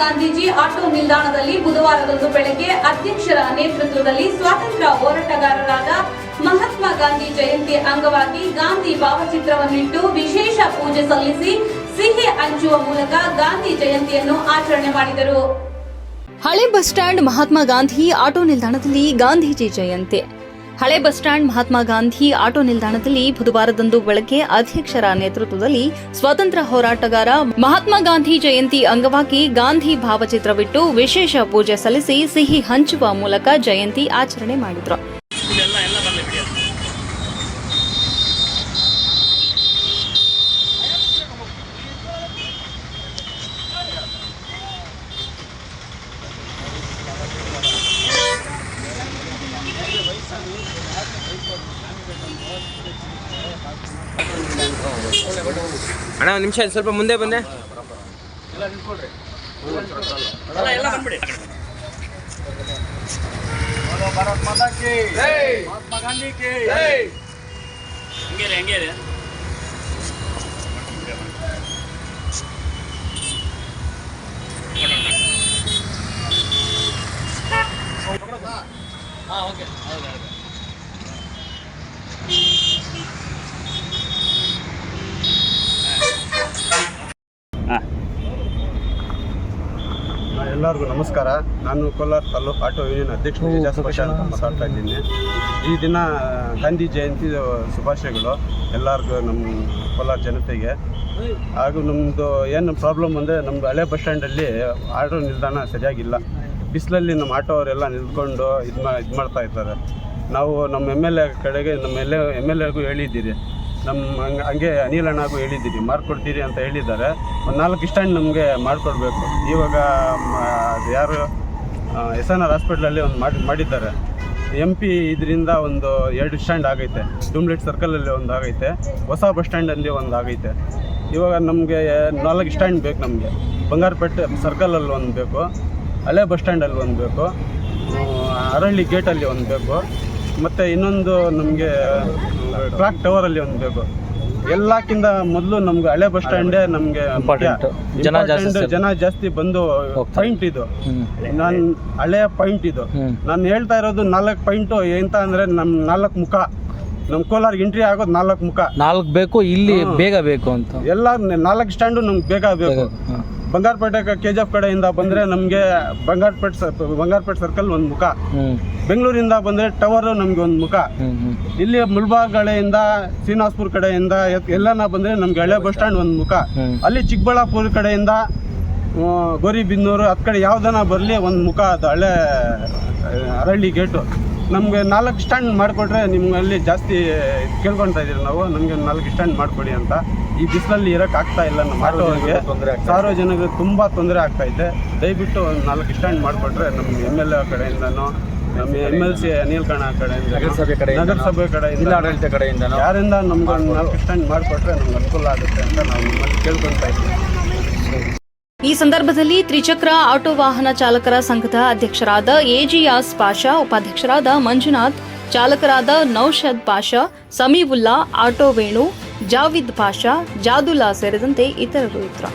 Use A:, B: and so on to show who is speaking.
A: Gandhiji auto ನಿಲ್ದಾಣದಲ್ಲಿ ಬುಧವಾರದಂದು ಬೆಳಗ್ಗೆ ಅಧ್ಯಕ್ಷರ ನೇತೃತ್ವದಲ್ಲಿ ಸ್ವಾತಂತ್ರ್ಯ ಹೋರಾಟಗಾರರಾದ ಮಹಾತ್ಮ ಗಾಂಧಿ ಜಯಂತಿ ಅಂಗವಾಗಿ ಗಾಂಧಿ ಭಾವಚಿತ್ರವನ್ನಿಟ್ಟು ವಿಶೇಷ ಪೂಜೆ ಸಲ್ಲಿಸಿ ಸಿಹಿ ಹಂಚುವ ಮೂಲಕ ಗಾಂಧಿ ಜಯಂತಿಯನ್ನು ಆಚರಣೆ ಮಾಡಿದರು.
B: ಹಳೆ bus stand Mahatma Gandhi auto ನಿಲ್ದಾಣದಲ್ಲಿ ಗಾಂಧೀಜಿ ಜಯಂತಿ. ಹಳೆ bus stand Mahatma Gandhi auto ನಿಲ್ದಾಣದಲ್ಲಿ ಬುಧವಾರದಂದು ಬೆಳಗ್ಗೆ ಅಧ್ಯಕ್ಷರ ನೇತೃತ್ವದಲ್ಲಿ ಸ್ವಾತಂತ್ರ್ಯ ಹೋರಾಟಗಾರ ಮಹಾತ್ಮ ಗಾಂಧಿ ಜಯಂತಿ ಅಂಗವಾಗಿ ಗಾಂಧಿ ಭಾವಚಿತ್ರವಿಟ್ಟು ವಿಶೇಷ ಪೂಜೆ ಸಲ್ಲಿಸಿ ಸಿಹಿ ಹಂಚುವ ಮೂಲಕ ಜಯಂತಿ ಆಚರಣೆ ಮಾಡಿದ್ರು.
C: ಅಣ್ಣ ಒಂದು ನಿಮಿಷ ಸ್ವಲ್ಪ ಮುಂದೆ ಬಂದೆ.
D: ಎಲ್ಲ ಓಕೆ. ಹೌದು ಹಂಗೆ
E: ಎಲ್ಲರಿಗೂ ನಮಸ್ಕಾರ. ನಾನು ಕೋಲಾರ ತಾಲೂಕು ಆಟೋ ಯೂನಿಯನ್ ಅಧ್ಯಕ್ಷ ವಿಜಯ ಅಂತ ಮಾತಾಡ್ತಾ ಇದ್ದೀನಿ. ಈ ದಿನ ಗಾಂಧಿ ಜಯಂತಿ ಶುಭಾಶಯಗಳು ಎಲ್ಲರಿಗೂ ನಮ್ಮ ಕೋಲಾರ ಜನತೆಗೆ. ಹಾಗೂ ನಮ್ಮದು ಏನು ಪ್ರಾಬ್ಲಮ್ ಅಂದರೆ ನಮ್ಮದು ಹಳೆ ಬಸ್ ಸ್ಟ್ಯಾಂಡಲ್ಲಿ ಆಟೋ ನಿಲ್ದಾಣ ಸರಿಯಾಗಿಲ್ಲ. ಬಿಸಿಲಲ್ಲಿ ನಮ್ಮ ಆಟೋ ಅವರೆಲ್ಲ ನಿಂತ್ಕೊಂಡು ಇದು ಮಾ ಇದು ಮಾಡ್ತಾ ಇದ್ದಾರೆ. ನಾವು ನಮ್ಮ ಎಂ ಎಲ್ ಎ ಕಡೆಗೆ ನಮ್ಮ ಎಲ್ ಎಂ ಎಲ್ ಎಗೂ ಹೇಳಿದ್ದೀರಿ. ನಮ್ಮ ಹಂಗೆ ಅನಿಲ್ ಅಣ್ಣಗೂ ಹೇಳಿದ್ದೀರಿ ಮಾಡಿಕೊಡ್ತೀರಿ ಅಂತ ಹೇಳಿದ್ದಾರೆ. ಒಂದು ನಾಲ್ಕು ಸ್ಟ್ಯಾಂಡ್ ನಮಗೆ ಮಾಡಿಕೊಡ್ಬೇಕು. ಇವಾಗ ಯಾರು ಎಸ್ ಎನ್ ಆರ್ ಹಾಸ್ಪಿಟ್ಲಲ್ಲಿ ಒಂದು ಮಾಡಿ, ಮಾಡಿದ್ದಾರೆ. ಎಂ ಪಿ ಇದರಿಂದ ಒಂದು ಎರಡು ಸ್ಟ್ಯಾಂಡ್ ಆಗೈತೆ. ಡೂಮ್ಲೆಟ್ ಸರ್ಕಲಲ್ಲಿ ಒಂದು ಆಗೈತೆ. ಹೊಸ ಬಸ್ ಸ್ಟ್ಯಾಂಡಲ್ಲಿ ಒಂದು ಆಗೈತೆ. ಇವಾಗ ನಮಗೆ ನಾಲ್ಕು ಸ್ಟ್ಯಾಂಡ್ ಬೇಕು ನಮಗೆ. ಬಂಗಾರಪೇಟೆ ಸರ್ಕಲಲ್ಲಿ ಒಂದು ಬೇಕು. ಹಳೆ ಬಸ್ ಸ್ಟ್ಯಾಂಡಲ್ಲಿ ಒಂದು ಬೇಕು. ಅರಳ್ಳಿ ಗೇಟಲ್ಲಿ ಒಂದು ಬೇಕು. ಮತ್ತು ಇನ್ನೊಂದು ನಮಗೆ ಕ್ಲಾಕ್ ಅಲ್ಲಿ ಒಂದು ಬೇಕು. ಎಲ್ಲಕ್ಕಿಂತ ಮೊದಲು ನಮ್ಗೆ ಹಳೆ ಬಸ್ ಸ್ಟ್ಯಾಂಡೇ ನಮಗೆ ಜನ ಜಾಸ್ತಿ ಜನ ಜಾಸ್ತಿ ಬಂದು ಪಾಯಿಂಟ್ ಇದು. ನಾನು ಹಳೆಯ ಪಾಯಿಂಟ್ ಇದು. ನಾನು ಹೇಳ್ತಾ ಇರೋದು ನಾಲ್ಕು ಪಾಯಿಂಟು ಎಂತ ಅಂದ್ರೆ ನಮ್ಮ ನಾಲ್ಕು ಮುಖ. ನಮ್ಮ ಕೋಲಾರ ಎಂಟ್ರಿ ಆಗೋದು ನಾಲ್ಕು ಮುಖ.
F: ನಾಲ್ಕು ಬೇಕು ಇಲ್ಲಿ ಬೇಗ ಬೇಕು ಅಂತ.
E: ಎಲ್ಲ ನಾಲ್ಕು ಸ್ಟ್ಯಾಂಡು ನಮ್ಗೆ ಬೇಗ ಬೇಕು. ಬಂಗಾರಪೇಟೆ ಕೆ ಜಿ ಎಫ್ ಕಡೆಯಿಂದ ಬಂದರೆ ನಮಗೆ ಬಂಗಾರಪೇಟೆ ಬಂಗಾರಪೇಟೆ ಸರ್ಕಲ್ ಒಂದು ಮುಖ. ಬೆಂಗಳೂರಿಂದ ಬಂದರೆ ಟವರ್ ನಮಗೆ ಒಂದು ಮುಖ. ಇಲ್ಲಿ ಮುಳ್ಬಾಗ್ ಕಡೆಯಿಂದ ಶ್ರೀನಿವಾಸ್ಪುರ ಕಡೆಯಿಂದ ಎಲ್ಲನ ಬಂದರೆ ನಮಗೆ ಹಳೆ ಬಸ್ ಸ್ಟ್ಯಾಂಡ್ ಒಂದು ಮುಖ. ಅಲ್ಲಿ ಚಿಕ್ಕಬಳ್ಳಾಪುರ ಕಡೆಯಿಂದ ಗೋರಿಬಿದನೂರು ಹತ್ತು ಕಡೆ ಯಾವ್ದನ ಬರಲಿ ಒಂದು ಮುಖ ಅದು ಹಳೆ ಅರಳ್ಳಿ ಗೇಟು ನಮಗೆ ನಾಲ್ಕು ಸ್ಟ್ಯಾಂಡ್ ಮಾಡಿಕೊಟ್ರೆ ನಿಮ್ಮಲ್ಲಿ ಜಾಸ್ತಿ ಕೇಳ್ಕೊತಾ ಇದ್ದೀರಿ ನಾವು ನಮಗೆ ನಾಲ್ಕು ಸ್ಟ್ಯಾಂಡ್ ಮಾಡಿಕೊಡಿ ಅಂತ. ಈ ಬಿಸಿಲಲ್ಲಿ ಇರೋಕೆ ಆಗ್ತಾ ಇಲ್ಲ ನಮ್ಮ ಆಟೋಗೆ ಸಾರ್ವಜನಿಕರಿಗೆ ತುಂಬ ತೊಂದರೆ ಆಗ್ತಾ ಇದೆ. ದಯವಿಟ್ಟು ಒಂದು ನಾಲ್ಕು ಸ್ಟ್ಯಾಂಡ್ ಮಾಡಿಕೊಟ್ರೆ ನಮ್ಮ ಎಂ ಎಲ್ ಎ ಕಡೆಯಿಂದನೂ ನಮ್ಮ ಎಂ ಎಲ್ ಸಿ ಅನಿಲ್ ಕಣ ಕಡೆಯಿಂದ
F: ನಗರಸಭೆ ಕಡೆಯಿಂದ
E: ನಗರಸಭೆ ಕಡೆಯಿಂದ
F: ಜಿಲ್ಲಾಡಳಿತ ಕಡೆಯಿಂದ
E: ಯಾರಿಂದ ನಮ್ಗೆ ಒಂದು ನಾಲ್ಕು ಸ್ಟ್ಯಾಂಡ್ ಮಾಡಿಕೊಟ್ರೆ ನಮ್ಗೆ ಅನುಕೂಲ ಆಗುತ್ತೆ ಅಂತ ನಾವು ನಿಮ್ಮಲ್ಲಿ ಕೇಳ್ಕೊತಾ ಇದ್ದೀವಿ.
B: ಈ ಸಂದರ್ಭದಲ್ಲಿ ತ್ರಿಚಕ್ರ ಆಟೋ ವಾಹನ ಚಾಲಕರ ಸಂಘದ ಅಧ್ಯಕ್ಷರಾದ ಎಜಿಯಾಸ್ ಪಾಷಾ, ಉಪಾಧ್ಯಕ್ಷರಾದ ಮಂಜುನಾಥ್, ಚಾಲಕರಾದ ನೌಷದ್ ಪಾಷಾ, ಸಮೀವುಲ್ಲಾ, ಆಟೋ ವೇಣು, ಜಾವಿದ್ ಪಾಷಾ, ಜಾದುಲ್ಲಾ ಸೇರಿದಂತೆ ಇತರರು ಇದ್ದರು.